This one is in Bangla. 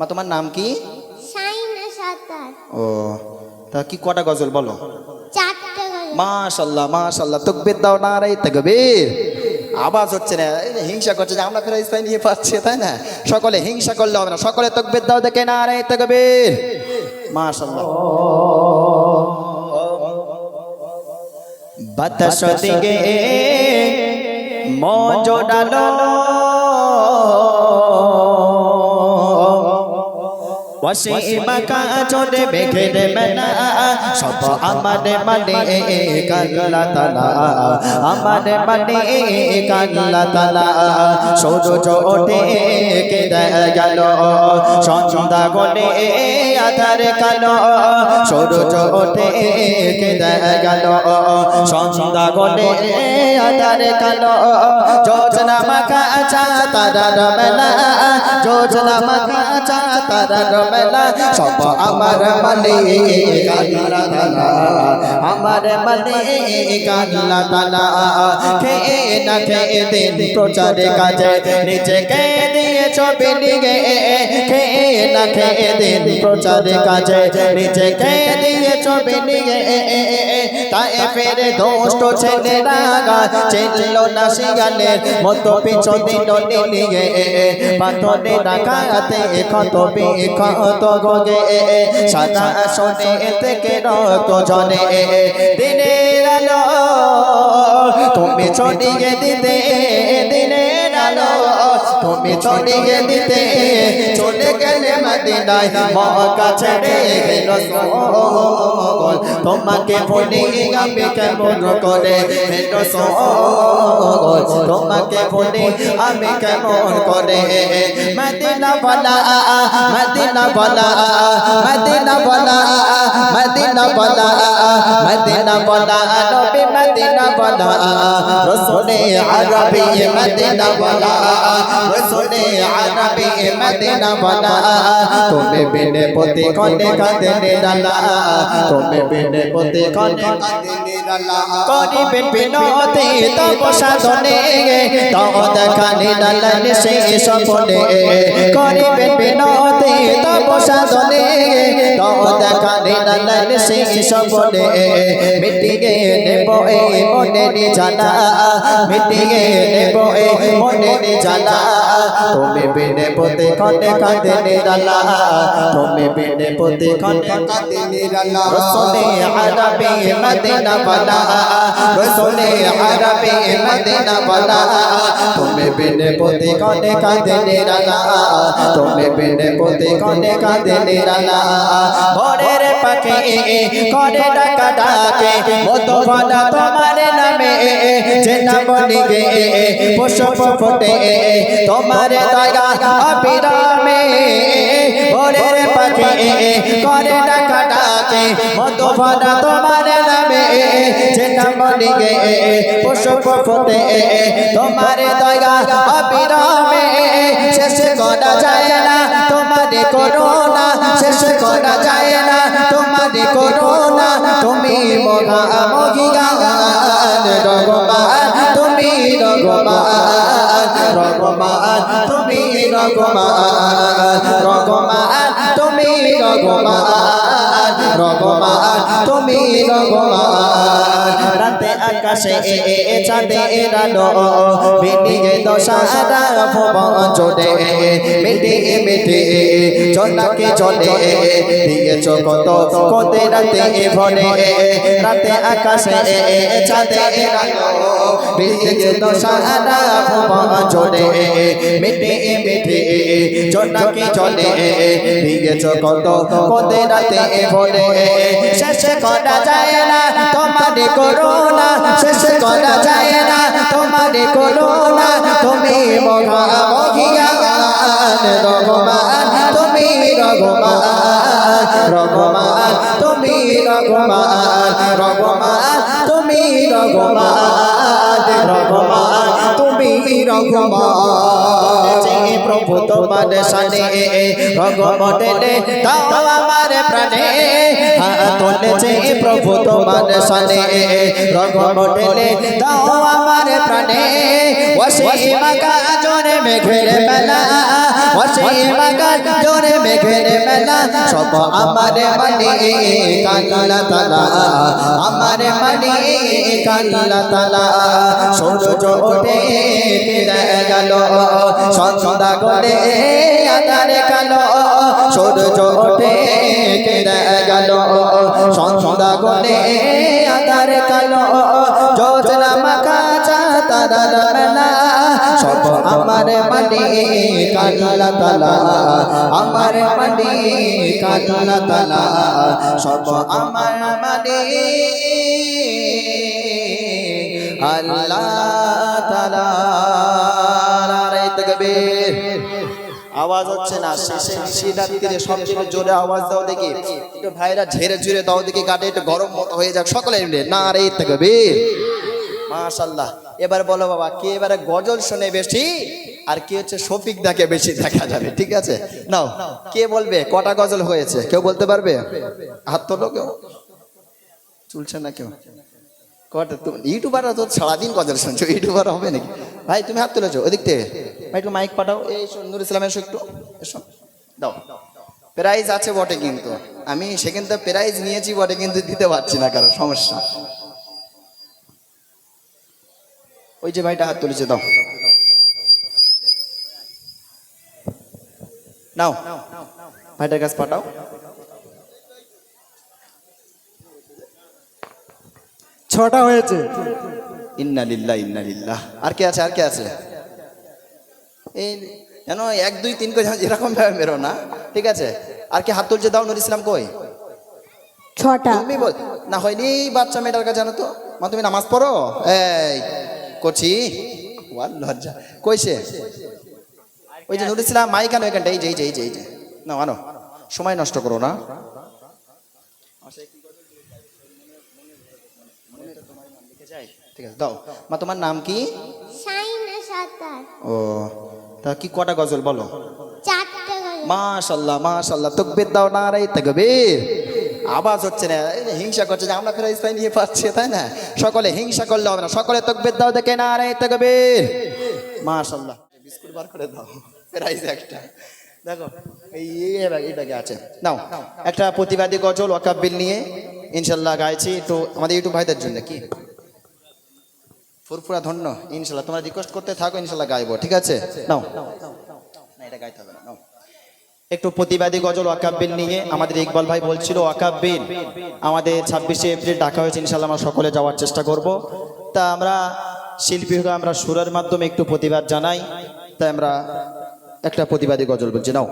মা তোমার নাম কি? ও তা কি কটা গজল বলো? মাশাল্লাহ মাশাল্লাহ তকবির দাও না রে তকবির। আওয়াজ হচ্ছে না হিংসা করছে যে আমরা ফেরাইজ পাই নিয়ে পাচ্ছি তাই না? সকলে হিংসা করলে হবে না সকলে তকবির দাও দেখে না রে তকবির। মাশাল্লাহ। বাতাস দিকে মজো ডালো ওয়াসিমাকা চোদে বেখেদে মেনা সব আমাদের মানে কাল্লা তালা আমাদের মানে কাল্লা তালা সূর্য ওঠে কেদে গেল সন্ধ্যা গলে আধার কালো সূর্য ওঠে কেদে গেল সন্ধ্যা গলে আধার কালো যোজনা মাখা চা তারা রমেলা যোজনা মাখা চা তারা রমেলা সব আমার মানে। কাল্লা তালা আমার মানে কাল্লা তালা খেয়ে না খেয়ে দিন প্রচারে কাজে। নিজেকে দিয়ে ছবি নিয়ে। খেয়ে না খেয়ে দিন প্রচারে কাজে। নিজেকে দিয়ে ছবি নিয়ে। তাই ফেরে দোষ্ট ছেলেরা চিনল না শিয়ালের মতো পিছন দিল নিয়ে। পাথরে রাখাতে ক্ষত বিক্ষত গগে সাদা শোনে থেকে রক্ত জনে দিনের আলো, তুমি ছড়িয়ে দিতে, দিনের আলো, তুমি ছড়িয়ে দিতে, চলে গেলে মদিনায় মক্কা ছেড়ে রসূল তোমাকে বলি আমি কেমন করে আরবি মদিনা বলা তুমি বিনে পতি কনে কাঁদে নিরালা তুমি বিনে পতি কনে কাঁদে নিরালা করিবেন বিনতি তব সাধনে তব দেখা নিরালা সে সপনে। করিবেন বিনতি সাধনে তব দেখা নিরালা সে সপনে মিটিয়ে নেব এই মনের জানা মিটিয়ে নেব এই মনের জানা তুমি বিনে পতি কনে কাঁদে নিরালা। তুমি বিনে পতি কনে কাঁদে নিরালা। রসুলে আরবি মদিনা বলা। রসুলে আরবি মদিনা বলা। তুমি বিনে পতি কনে কাঁদে নিরালা। তুমি বিনে পতি কনে কাঁদে নিরালা, ভোরের পাখি করে ডাকা ডাকে মতো বলা তোমার নামে, যে নাম নিগে পুষ্প ফোটে তোমার দয়া অবিরামে, ভোরের পাখি করে ডাকা ডাকে মতো বলা তোমার যে নাম লিগে পুষ্প ফোটে তোমার দয়া অবিরামে শেষ করা যায় না তোমার করোনা শেষ করা যায় না তোমার করোনা তুমি মহা রঘমান তুমি তুমি তুমি রঘমান, তুমি রঘমান, রাতে আকাশে চাঁদে রালো বিনিয়ে দশারা ভুবন জোরে মিটে মিটে জনকে চলে দিয়েছ কত কতে রাতে ভরে রাতে আকাশে চাঁদে রালো বিনিয়ে দশারা ভুবন জোরে মিটে মিটে জনকে চলে দিয়েছ কত কতে রাতে ভরে শেষ করা যায় না তোমার তুমি মহা যে প্রভু তোমার সানে রঘমটেলে দাও আমার প্রাণে। তোলেছে প্রভু তোমার সানে রঘমটেলে দাও আমার প্রাণে। ওসীমা কাজরে মেঘের বেলা ওসীমা কাজরে মেঘের মেলা সব আমার মানে কাল্লা তালা। আমার মানে কাল্লা তালা। সূর্য ওঠে গেল। সন্ধ্যা করে আধারে কালো। সূর্য ওঠে গেল। সন্ধ্যা করে আধারে কালো। যোজনা মাখা আমার মানে তালা মানে তালা সব আমার মানে আল্লাহ তালা আওয়াজ হচ্ছে না, শেষে শিবরাত্রিরে সবচেয়ে জোরে আওয়াজ দাও দেখি। একটু ভাইরা ঝেড়ে ঝুড়ে দাও দেখি, গাটে একটু গরম হয়ে যাক, সকলে মিলে না রে তকবীর। মাশাল্লাহ এবার বলো বাবা, কে এবারে গজল শুনে বেশি আর কে হচ্ছে শফিক দাকে বেশি দেখা যাবে? ঠিক আছে? নাও, কে বলবে? কটা গজল হয়েছে? কেউ বলতে পারবে? হাত তোলো কেউ। চুলছে না কেউ? কটা? তুমি ইউটিউবাররা তো সারাদিন গজল শুনছো, ইউটিউবার হবে নাকি? ভাই, তুমি হাত তুলেছো ওদিক থেকে। ভাই, একটু মাইক পাঠাও। এই নুর ইসলাম, এসো একটু। এসো। দাও। প্রাইজ আছে বটে কিন্তু। আমি সেখান থেকে প্রাইজ নিয়েছি বটে, কিন্তু দিতে পারছি না কারও, সমস্যা। ওই যে ভাইটা হাত তুলেছে দাও। নাও। ভাইটার কাছে পাঠাও। ছটা হয়েছে। ইন্না লিল্লাহ ইন্না লিল্লাহ। আর কে আছে আর কে আছে? এই কেন এক দুই তিন করে এরকম ভাবে মেরো না। ঠিক আছে? আর কি হাত তুলছে দাও নুর ইসলাম কই? ছটা। তুমি বল না হয়নি বাচ্চা মেয়েটার কাছে জানো তো? মা তুমি নামাজ পড়ো? এই করছি লজ্জা। কইছে? ওই যে নুর ইসলাম মাই কেন এখানটা? এই যে এই যে এই যে এই যে। না আনো। সময় নষ্ট করো না। ঠিক আছে দাও। মা তোমার নাম কি? ও তা কি কটা গজল বলো? মাশাল্লাহ মাশাল্লাহ। তকবির দাও না রে তকবির। আওয়াজ হচ্ছে না হিংসা করছে যে আমরা ফেরাইজ পাই নিয়ে পাচ্ছি তাই না? সকলে হিংসা করলে হবে না, সকলে তকবির দাও দেখে না রে তকবির। মাশাল্লাহ বিস্কুট বার করে দাও প্রাইজ একটা। দেখো, এই ব্যাগে আছে। নাও, একটা প্রতিবাদী গজল ওয়াকাব্বিল নিয়ে ইনশাল্লাহ গাইছি। একটু আমাদের ইউটিউব ভাইদের জন্য কি? ফুরফুরা ধন্য ইনশাল্লাহ তোমরা রিকোয়েস্ট করতে থাকো ইনশাল্লাহ গাইবো, ঠিক আছে? নাও। না, এটা গাইতে হবে নাও। একটু প্রতিবাদী গজল ওয়াকাব্বিন নিয়ে আমাদের ইকবাল ভাই বলছিল ওয়াকাব্বিন আমাদের ছাব্বিশে এপ্রিল ডাকা হয়েছে ইনশাল্লাহ আমরা সকলে যাওয়ার চেষ্টা করব। তা আমরা শিল্পী হয়ে আমরা সুরের মাধ্যমে একটু প্রতিবাদ জানাই। তাই আমরা একটা প্রতিবাদী গজল বলছি, নাও।